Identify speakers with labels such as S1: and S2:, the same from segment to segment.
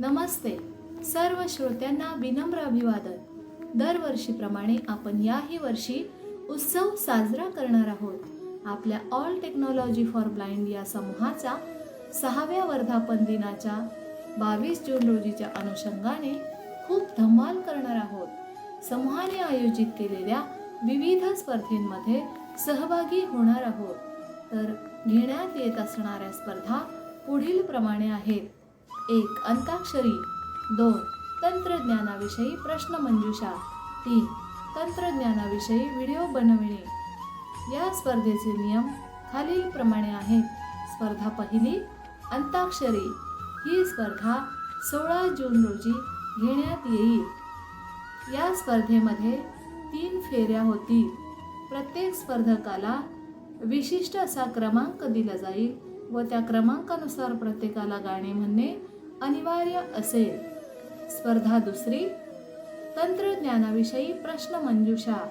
S1: नमस्ते. सर्व श्रोत्यांना विनम्र अभिवादन. दरवर्षीप्रमाणे आपण याही वर्षी उत्सव साजरा करणार आहोत. आपल्या ऑल टेक्नॉलॉजी फॉर ब्लाइंड या समूहाचा सहाव्या वर्धापन दिनाच्या बावीस जून रोजीच्या अनुषंगाने खूप धमाल करणार आहोत. समूहाने आयोजित केलेल्या विविध स्पर्धेमध्ये सहभागी होणार आहोत. तर घेण्यात येत असणाऱ्या स्पर्धा पुढील प्रमाणे आहेत. एक अंताक्षरी. दोन तंत्रज्ञानाविषयी प्रश्नमंजुषा तीन तंत्रज्ञानाविषयी व्हिडिओ बनविणे. या स्पर्धेचे नियम खालीलप्रमाणे आहेत. स्पर्धा पहिली अंताक्षरी. ही स्पर्धा सोळा जून रोजी घेण्यात येईल. या स्पर्धेमध्ये तीन फेऱ्या होतील प्रत्येक स्पर्धकाला विशिष्ट असा क्रमांक दिला जाईल व त्या क्रमांकानुसार प्रत्येकाला गाणे म्हणणे अनिवार्य असेल. स्पर्धा दुसरी तंत्रज्ञानाविषयी प्रश्नमंजुषा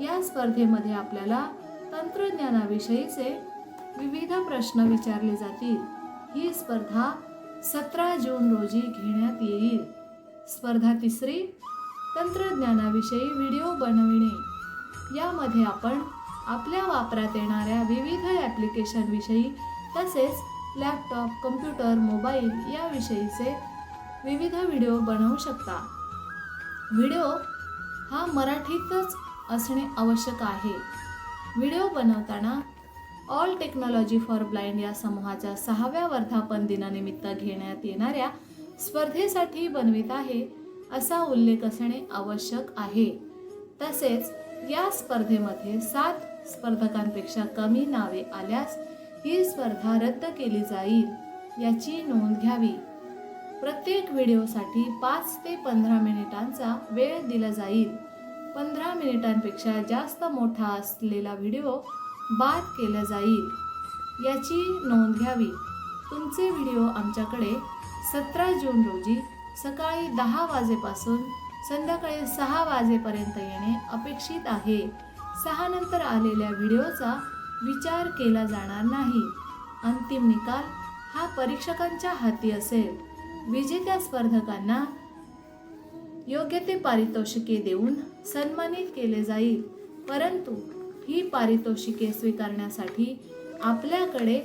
S1: या स्पर्धेमध्ये आपल्याला तंत्रज्ञानाविषयीचे विविध प्रश्न विचारले जातील. ही स्पर्धा सतरा जून रोजी घेण्यात येईल. स्पर्धा तिसरी तंत्रज्ञानाविषयी व्हिडिओ बनविणे. यामध्ये आपण आपल्या वापरात येणाऱ्या विविध ॲप्लिकेशनविषयी तसेच लॅपटॉप कम्प्युटर मोबाईल याविषयीचे विविध व्हिडिओ बनवू शकता. व्हिडिओ हा मराठीतच असणे आवश्यक आहे. व्हिडिओ बनवताना ऑल टेक्नॉलॉजी फॉर ब्लाइंड या समूहाच्या सहाव्या वर्धापन दिनानिमित्त घेण्यात येणाऱ्या स्पर्धेसाठी बनवित आहे असा उल्लेख असणे आवश्यक आहे. तसेच या स्पर्धेमध्ये सात स्पर्धकांपेक्षा कमी नावे आल्यास ही स्पर्धा रद्द केली जाईल याची नोंद घ्यावी. प्रत्येक व्हिडिओसाठी पाच ते पंधरा मिनिटांचा वेळ दिला जाईल. पंधरा मिनिटांपेक्षा जास्त मोठा असलेला व्हिडिओ बाद केला जाईल. याची नोंद घ्यावी. तुमचे व्हिडिओ आमच्याकडे सतरा जून रोजी सकाळी दहा वाजेपासून संध्याकाळी सहा वाजेपर्यंत येणे अपेक्षित आहे. सहा नंतर आलेल्या व्हिडिओचा विचार केला जाणार नाही. अंतिम निकाल हा परीक्षकांच्या हाती असेल. विजेत्या स्पर्धकांना योग्य ते पारितोषिके देऊन सन्मानित केले जाईल. परंतु ही पारितोषिके स्वीकारण्यासाठी आपल्याकडे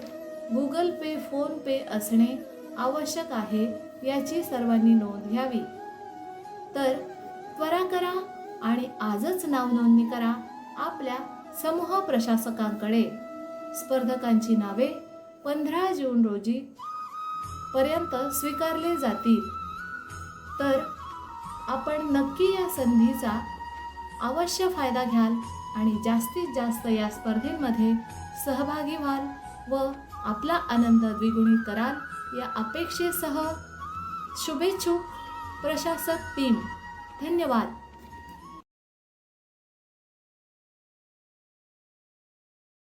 S1: गुगल पे फोन पे असणे आवश्यक आहे याची सर्वांनी नोंद घ्यावी. तर त्वरा करा आणि आजच नावनोंदणी करा. आपल्या समूह प्रशासकांकडे. स्पर्धकांची नावे पंधरा जून रोजी पर्यंत स्वीकारले जातील. तर आपण नक्की या संधीचा अवश्य फायदा घ्याल आणि जास्तीत जास्त या स्पर्धेमध्ये सहभागी व्हाल व आपला आनंद द्विगुणित कराल या अपेक्षेसह शुभेच्छुक प्रशासक टीम. धन्यवाद.